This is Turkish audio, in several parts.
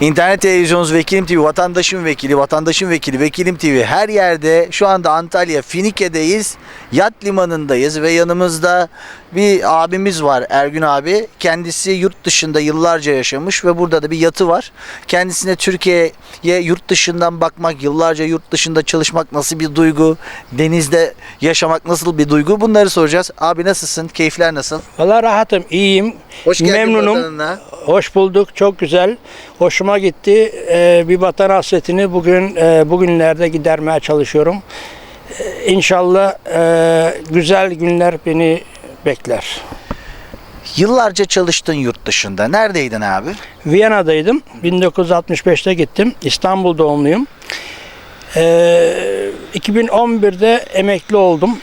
İnternet televizyonunuz Vekilim TV, vatandaşın vekili, vatandaşın vekili, Vekilim TV her yerde şu anda Antalya Finike'deyiz. Yat limanındayız ve yanımızda bir abimiz var Ergün abi. Kendisi yurt dışında yıllarca yaşamış ve burada da bir yatı var. Kendisine Türkiye'ye yurt dışından bakmak, yıllarca yurt dışında çalışmak nasıl bir duygu? Denizde yaşamak nasıl bir duygu? Bunları soracağız. Abi nasılsın? Keyifler nasıl? Valla rahatım, iyiyim. Hoş geldin Memnunum. vatanına. Hoş bulduk, çok güzel. Hoşuma gitti. Ee, bir vatan hasretini bugün e, bugünlerde gidermeye çalışıyorum. Ee, İnşallah e, güzel günler beni bekler. Yıllarca çalıştın yurt dışında. Neredeydin abi? Viyana'daydım. 1965'te gittim. İstanbul doğumluyum. Ee, 2011'de emekli oldum.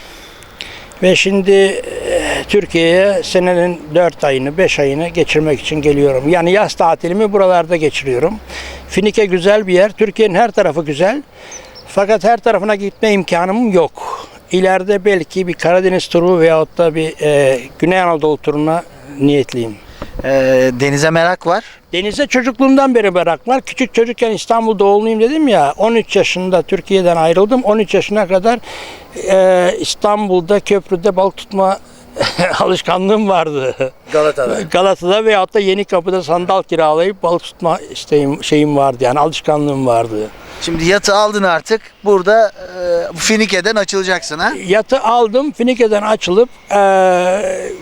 Ve şimdi Türkiye'ye senenin 4 ayını, 5 ayını geçirmek için geliyorum. Yani yaz tatilimi buralarda geçiriyorum. Finike güzel bir yer. Türkiye'nin her tarafı güzel. Fakat her tarafına gitme imkanım yok. İleride belki bir Karadeniz turu veyahut da bir e, Güney Anadolu turuna niyetliyim. Ee, denize merak var. Denize çocukluğumdan beri merak var. Küçük çocukken İstanbul doğumluyum dedim ya. 13 yaşında Türkiye'den ayrıldım. 13 yaşına kadar e, İstanbul'da köprüde balık tutma alışkanlığım vardı. Galata'da. Galata'da veyahut da Yeni Kapı'da sandal kiralayıp balık tutma isteğim, şeyim vardı yani alışkanlığım vardı. Şimdi yatı aldın artık. Burada e, Finike'den açılacaksın ha? Yatı aldım Finike'den açılıp e,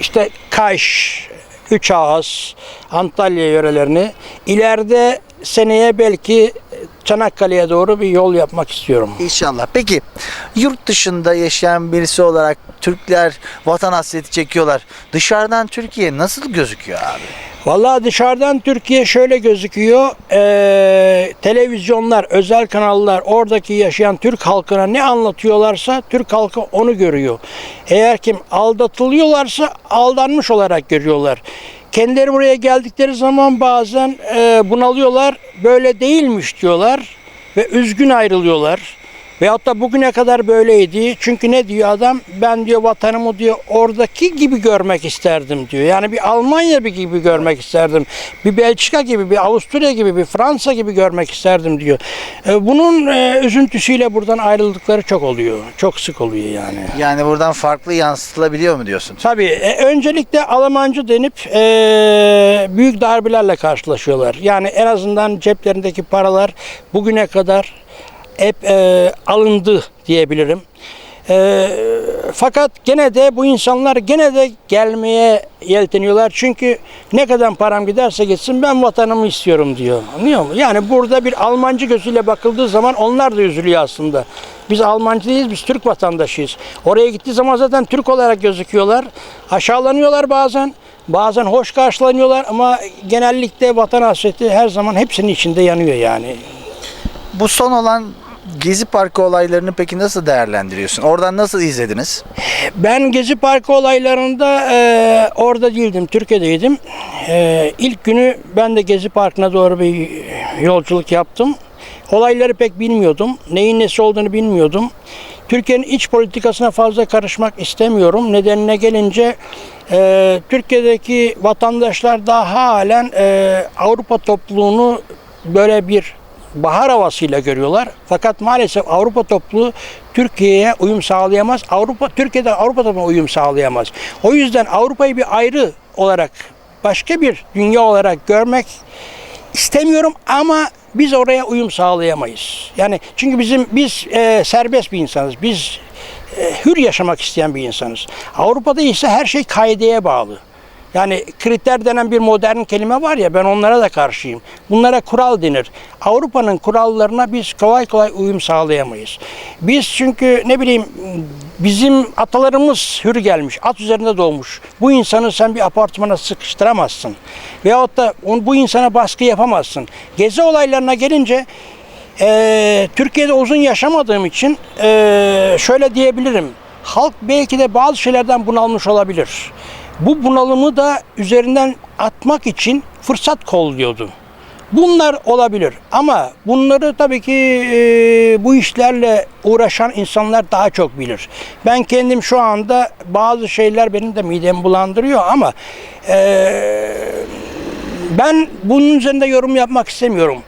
işte Kaş, Üç Ağız, Antalya yörelerini ileride seneye belki Çanakkale'ye doğru bir yol yapmak istiyorum. İnşallah. Peki yurt dışında yaşayan birisi olarak Türkler vatan hasreti çekiyorlar. Dışarıdan Türkiye nasıl gözüküyor abi? Vallahi dışarıdan Türkiye şöyle gözüküyor. Ee, televizyonlar, özel kanallar oradaki yaşayan Türk halkına ne anlatıyorlarsa Türk halkı onu görüyor. Eğer kim aldatılıyorlarsa aldanmış olarak görüyorlar. Kendileri buraya geldikleri zaman bazen e, bunalıyorlar. Böyle değilmiş diyorlar ve üzgün ayrılıyorlar. Veyahut da bugüne kadar böyleydi. Çünkü ne diyor adam? Ben diyor vatanımı diyor oradaki gibi görmek isterdim diyor. Yani bir Almanya gibi görmek isterdim. Bir Belçika gibi, bir Avusturya gibi, bir Fransa gibi görmek isterdim diyor. E, Bunun e, üzüntüsüyle buradan ayrıldıkları çok oluyor. Çok sık oluyor yani. Yani buradan farklı yansıtılabiliyor mu diyorsun? Tabii e, öncelikle Almancı denip büyük darbelerle karşılaşıyorlar. Yani en azından ceplerindeki paralar bugüne kadar hep e, alındı diyebilirim. E, fakat gene de bu insanlar gene de gelmeye yelteniyorlar. Çünkü ne kadar param giderse gitsin ben vatanımı istiyorum diyor. Anlıyor musun? Yani burada bir Almancı gözüyle bakıldığı zaman onlar da üzülüyor aslında. Biz Almancı değiliz, biz Türk vatandaşıyız. Oraya gittiği zaman zaten Türk olarak gözüküyorlar. Aşağılanıyorlar bazen. Bazen hoş karşılanıyorlar ama genellikle vatan hasreti her zaman hepsinin içinde yanıyor yani. Bu son olan Gezi Parkı olaylarını peki nasıl değerlendiriyorsun? Oradan nasıl izlediniz? Ben Gezi Parkı olaylarında e, orada değildim, Türkiye'deydim. E, ilk günü ben de Gezi Parkı'na doğru bir yolculuk yaptım. Olayları pek bilmiyordum. Neyin nesi olduğunu bilmiyordum. Türkiye'nin iç politikasına fazla karışmak istemiyorum. Nedenine gelince e, Türkiye'deki vatandaşlar daha halen e, Avrupa topluluğunu böyle bir bahar havasıyla görüyorlar. Fakat maalesef Avrupa topluluğu Türkiye'ye uyum sağlayamaz. Avrupa Türkiye'de Avrupa topluluğuna uyum sağlayamaz. O yüzden Avrupa'yı bir ayrı olarak başka bir dünya olarak görmek istemiyorum ama biz oraya uyum sağlayamayız. Yani çünkü bizim biz e, serbest bir insanız. Biz e, hür yaşamak isteyen bir insanız. Avrupa'da ise her şey kaideye bağlı. Yani kriter denen bir modern kelime var ya ben onlara da karşıyım. Bunlara kural denir. Avrupa'nın kurallarına biz kolay kolay uyum sağlayamayız. Biz çünkü ne bileyim bizim atalarımız hür gelmiş, at üzerinde doğmuş. Bu insanı sen bir apartmana sıkıştıramazsın. Veyahut da bu insana baskı yapamazsın. Gezi olaylarına gelince eee, Türkiye'de uzun yaşamadığım için eee, şöyle diyebilirim. Halk belki de bazı şeylerden bunalmış olabilir. Bu bunalımı da üzerinden atmak için fırsat kolluyordu. Bunlar olabilir ama bunları tabii ki e, bu işlerle uğraşan insanlar daha çok bilir. Ben kendim şu anda bazı şeyler benim de midemi bulandırıyor ama e, Ben bunun üzerinde yorum yapmak istemiyorum.